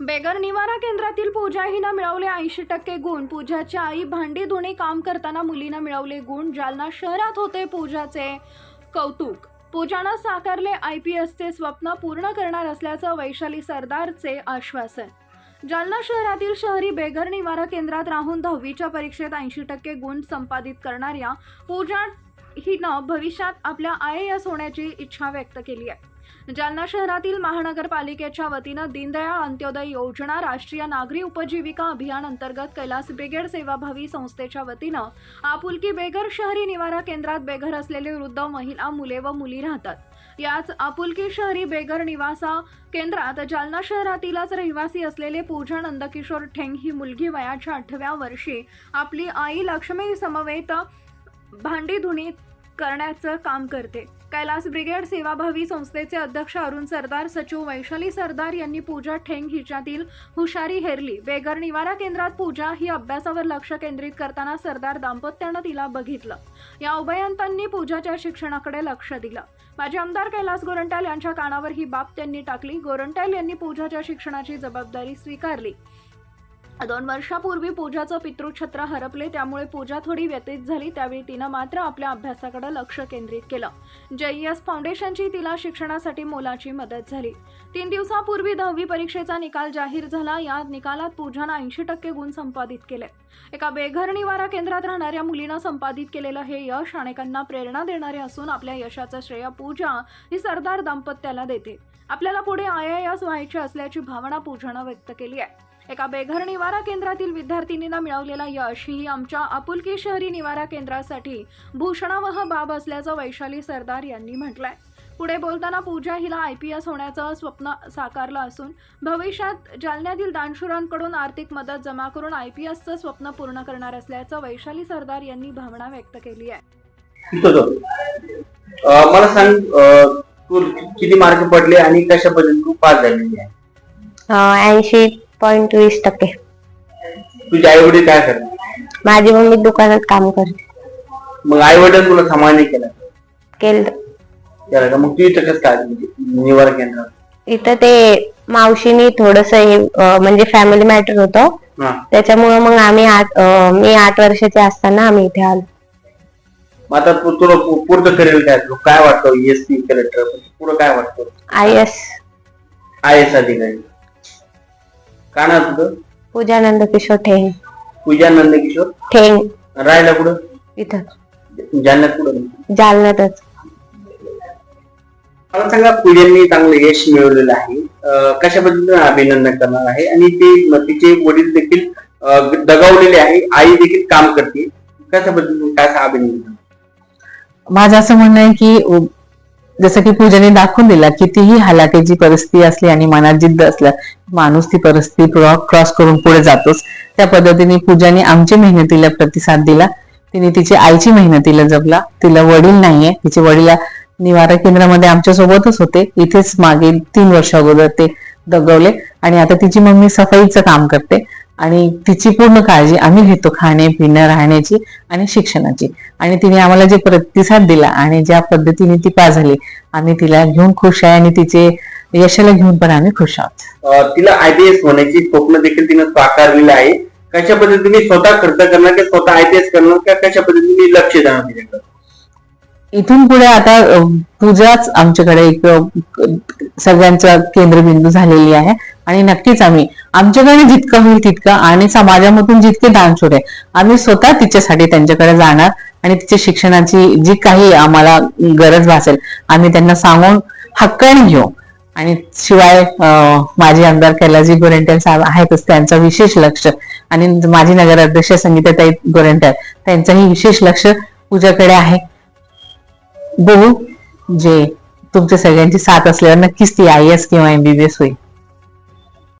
Beggar निवारा केंद्रातील पूजा हिनं मिळवले ऐंशी टक्के गुण. पूजाच्या आई भांडी धुणे काम करताना मुलीनं मिळवले गुण. जालना शहरात होते पूजाचे कौतुक. पूजानं साकारले आय पी एसचे स्वप्न पूर्ण करणार असल्याचं वैशाली सरदारचे आश्वासन. जालना शहरातील शहरी बेघर निवारा केंद्रात राहून दहावीच्या परीक्षेत ऐंशी टक्के गुण संपादित करणाऱ्या पूजा हिनं भविष्यात आपल्या आय एस होण्याची इच्छा व्यक्त केली आहे. जालना शहरातील महानगरपालिकेच्या वतीनं दीनदयाळ अंत्योदय योजना राष्ट्रीय नागरी उपजीविका अभियान अंतर्गत कैलास ब्रिगेड सेवाभावी संस्थेच्या वतीनं आपुलकी बेघर शहरी निवारा केंद्रात बेघर असलेले वृद्ध महिला मुले व मुली राहतात. याच आपुलकी शहरी बेघर निवासा केंद्रात जालना शहरातीलच रहिवासी असलेले पूजा नंदकिशोर ठेंग ही मुलगी वयाच्या आठव्या वर्षी आपली आई लक्ष्मी समवेत भांडी धुणी करण्याचं काम करते. कैलास ब्रिगेड सेवाभावी संस्थेचे अध्यक्ष अरुण सरदार सचिव वैशाली सरदार यांनी पूजा ठेंग हिच्यातील हुशारी हेरली. बेगर निवारा केंद्रात पूजा ही अभ्यासावर लक्ष केंद्रित करताना सरदार दाम्पत्यानं तिला बघितलं. या उभयंतांनी पूजाच्या शिक्षणाकडे लक्ष दिलं. माजी आमदार कैलास गोरंट्याल यांच्या कानावर ही बाब त्यांनी टाकली. गोरंट्याल यांनी पूजाच्या शिक्षणाची जबाबदारी स्वीकारली. दोन वर्षापूर्वी पूजाचं पितृछत्र हरपले त्यामुळे पूजा थोडी व्यतीत झाली त्यावेळी तिनं मात्र आपल्या अभ्यासाकडे लक्ष केंद्रित केलं. जेईएस फाउंडेशनची तिला शिक्षणासाठी मोलाची मदत झाली. तीन दिवसापूर्वी दहावी परीक्षेचा निकाल जाहीर झाला या निकालात पूजानं ऐंशी टक्के गुण संपादित केले. एका बेघर निवारा केंद्रात राहणाऱ्या मुलीनं संपादित केलेलं हे यश अनेकांना प्रेरणा देणारे असून आपल्या यशाचं श्रेय पूजा ही सरदार दाम्पत्याला देते. आपल्याला पुढे आय आय एस व्हायचे असल्याची भावना पूजानं व्यक्त केली आहे. एका बेघर निवारा केंद्रातील विद्यार्थिनीनं मिळवलेला यश ही आमच्या आपुलकी शहरी निवारा केंद्रासाठी भूषणावह बाब असल्याचं वैशाली सरदार यांनी म्हटलंय. पुढे बोलताना पूजा हिला आय पी एस होण्याचं स्वप्न साकारलं असून भविष्यात जालन्यातील दानशुरांकडून आर्थिक मदत जमा करून आय पी एसचं स्वप्न पूर्ण करणार असल्याचं वैशाली सरदार यांनी भावना व्यक्त केली आहे. मला सांग तू किती मार्क पडले आणि कशा पद्धतीने तू पास झालेली आहे? ऐंशी. पॉईंट वीस टक्के तुझे आई वडील काय करतात? माझी मम्मी दुकानात काम करते. मग आई वडील तुला नाही केला? केलं. का? मग तू इथं कसं काय म्हणजे निवारा केंद्रात? इथं ते मावशीनी थोडस म्हणजे फॅमिली मॅटर होतं. हा. त्याच्यामुळे मग आम्ही आठ अं, मी आठ वर्षाचे असताना आम्ही इथे आलो. मग आता तू तुला पु- पुढचं करेल काय? तुला काय वाटतं? एस पी कलेक्टर पुढं काय वाटतं? आय एस आय एस अधिकारी. का ना तुझं? पूजानंद किशोर ठेंग. पूजा नंदकिशोर ठेंग. राहायला कुठं? इथं. जालन्यात कुठं? जालन्यातच. मला सांगा पूजांनी चांगलं यश मिळवलेलं आहे. अं, कशा पद्धतीने अभिनंदन करणार आहे? आणि ते तिचे वडील देखील अं, दगावलेले आहे. आई देखील काम करते. कशा पद्धतीने काय अभिनंदन? माझं असं म्हणणं आहे की जसं की पूजाने दाखवून दिला कितीही हलाखीची परिस्थिती असली आणि मनात जिद्द असल्या माणूस ती परिस्थिती क्रॉस करून पुढे जातोच. त्या पद्धतीने पूजाने आमच्या मेहनतीला प्रतिसाद दिला. तिने तिची आईची मेहनतीला जपला. तिला वडील नाहीये. तिचे वडील निवारा केंद्रामध्ये आमच्या सोबतच होते. इथेच मागे तीन वर्ष अगोदर ते दगवले. आणि आता तिची मम्मी सफाईचं काम करते. आणि तिची पूर्ण काळजी आम्ही घेतो खाणे पिणं राहण्याची आणि शिक्षणाची. आणि तिने आम्हाला जे प्रतिसाद दिला आणि ज्या पद्धतीने ती पास झाली आम्ही तिला घेऊन खुश आहे आणि तिचे यशाला घेऊन पण आम्ही खुश आहोत. तिला आयपीएस होण्याची स्वप्न देखील तिने साकारलेलं आहे. कशा पद्धतीने स्वतः खर्च करणार की स्वतः आयपीएस करणार का कशा पद्धतीने लक्ष देणार तिच्याकडे? इथून पुढे आता पूजाच आमच्याकडे एक सगळ्यांचा केंद्रबिंदू झालेली आहे. आणि नक्कीच आम्ही आमच्याकडे जितकं होईल तितकं आणि समाजामधून जितके दानशूर आहे आम्ही स्वतः तिच्यासाठी त्यांच्याकडे जाणार आणि तिच्या शिक्षणाची जी काही आम्हाला गरज भासेल आम्ही त्यांना सांगून हक्काने घेऊ. आणि शिवाय माजी आमदार कैलाजी गोरेंट्याल साहेब आहेतच त्यांचं विशेष लक्ष. आणि माजी नगराध्यक्ष संगीताताई गोरेंट्याल त्यांचंही विशेष लक्ष पूजाकडे आहे. बघू. जे तुमच्या सगळ्यांची साथ असल्यावर नक्कीच ती आय एस किंवा एमबीबीएस होईल.